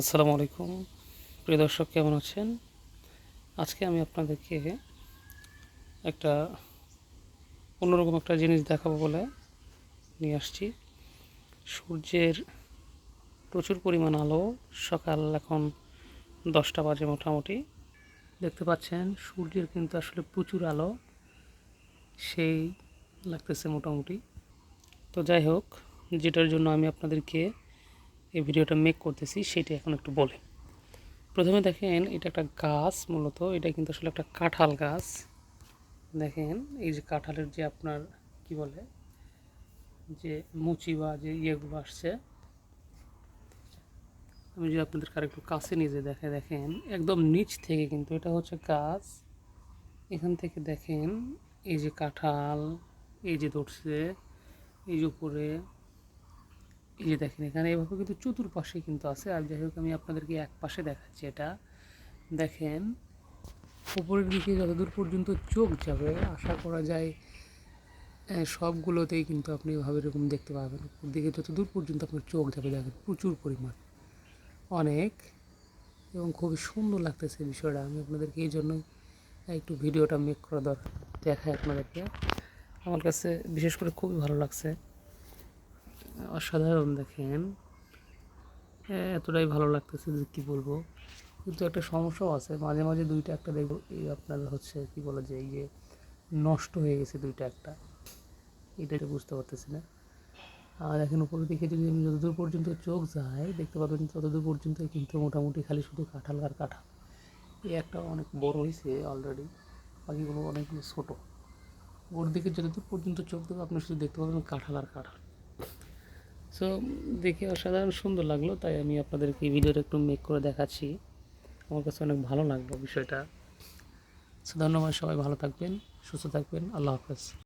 আসসালামু আলাইকুম। প্রিয় দর্শক, কেমন আছেন? আজকে আমি আপনাদেরকে একটা অন্যরকম একটা জিনিস দেখাবো বলে নিয়ে আসছি। সূর্যের প্রচুর পরিমাণ আলো সকাল এখন দশটা বাজে মোটামুটি। দেখতে পাচ্ছেন, সূর্যের কিন্তু আসলে প্রচুর আলো, সেই লাগতেছে মোটামুটি। তো যাই হোক, যেটার জন্য আমি আপনাদেরকে এই ভিডিওটা মেক করতেছি, সেটা এখন একটু বলে। প্রথমে দেখেন, এটা একটা গাছ মূলত, এটা কিন্তু আসলে একটা কাঁঠাল গাছ। দেখেন, এই যে কাঁঠালের যে আপনার, কি বলে, যে মুচি বা যে ইয়েগুলো আসছে। আমি যদি আপনাদের কার একটু কাছে নিয়ে যে দেখে, দেখেন, একদম নিচ থেকে কিন্তু এটা হচ্ছে গাছ। এখান থেকে দেখেন, এই যে কাঁঠাল, এই যে ধরছে, এই যে উপরে। এই যে দেখেন, এখানে এভাবে কিন্তু চতুর্পাশে কিন্তু আছে। আর যাই হোক, আমি আপনাদেরকে এক পাশে দেখাচ্ছি এটা। দেখেন, উপরের দিকে যতদূর পর্যন্ত চোখ যাবে, আশা করা যায় সবগুলোতেই কিন্তু আপনি এভাবে এরকম দেখতে পাবেন। উপর দিকে যতদূর পর্যন্ত আপনার চোখ যাবে, দেখেন, প্রচুর পরিমাণ। অনেক। এবং খুবই সুন্দর লাগতেছে বিষয়টা। আমি আপনাদেরকে এই জন্য একটু ভিডিওটা মেক করা দরকার দেখায় আপনাদেরকে। আমার কাছে বিশেষ করে খুবই ভালো লাগছে। অসাধারণ দেখেন। এতটাই ভালো লাগতেছে যে কী বলব। কিন্তু একটা সমস্যাও আছে। মাঝে মাঝে দুইটা একটা দেখব। এই আপনার হচ্ছে কি বলে যে, এই যে নষ্ট হয়ে গেছে দুইটা একটা। এটা বুঝতে পারতেছি না। আর এখন উপরের দিকে যদি আমি যতদূর পর্যন্ত চোখ যায়, দেখতে পাবেন ততদূর পর্যন্ত কিন্তু মোটামুটি খালি শুধু কাঁঠাল আর কাঁঠাল। এই একটা অনেক বড় হয়েছে অলরেডি বাকিগুলো অনেকগুলো ছোটো। ওর দিকে যতদূর পর্যন্ত চোখ দেবে, আপনি শুধু দেখতে পাবেন কাঁঠাল আর কাঁঠাল। সো দেখে অসাধারণ সুন্দর লাগল, তাই আমি আপনাদেরকে এই ভিডিওটা একটু মেক করে দেখাচ্ছি। আমার কাছে অনেক ভালো লাগল বিষয়টা। সো ধন্যবাদ, সবাই ভালো থাকবেন, সুস্থ থাকবেন, আল্লাহ হাফেজ।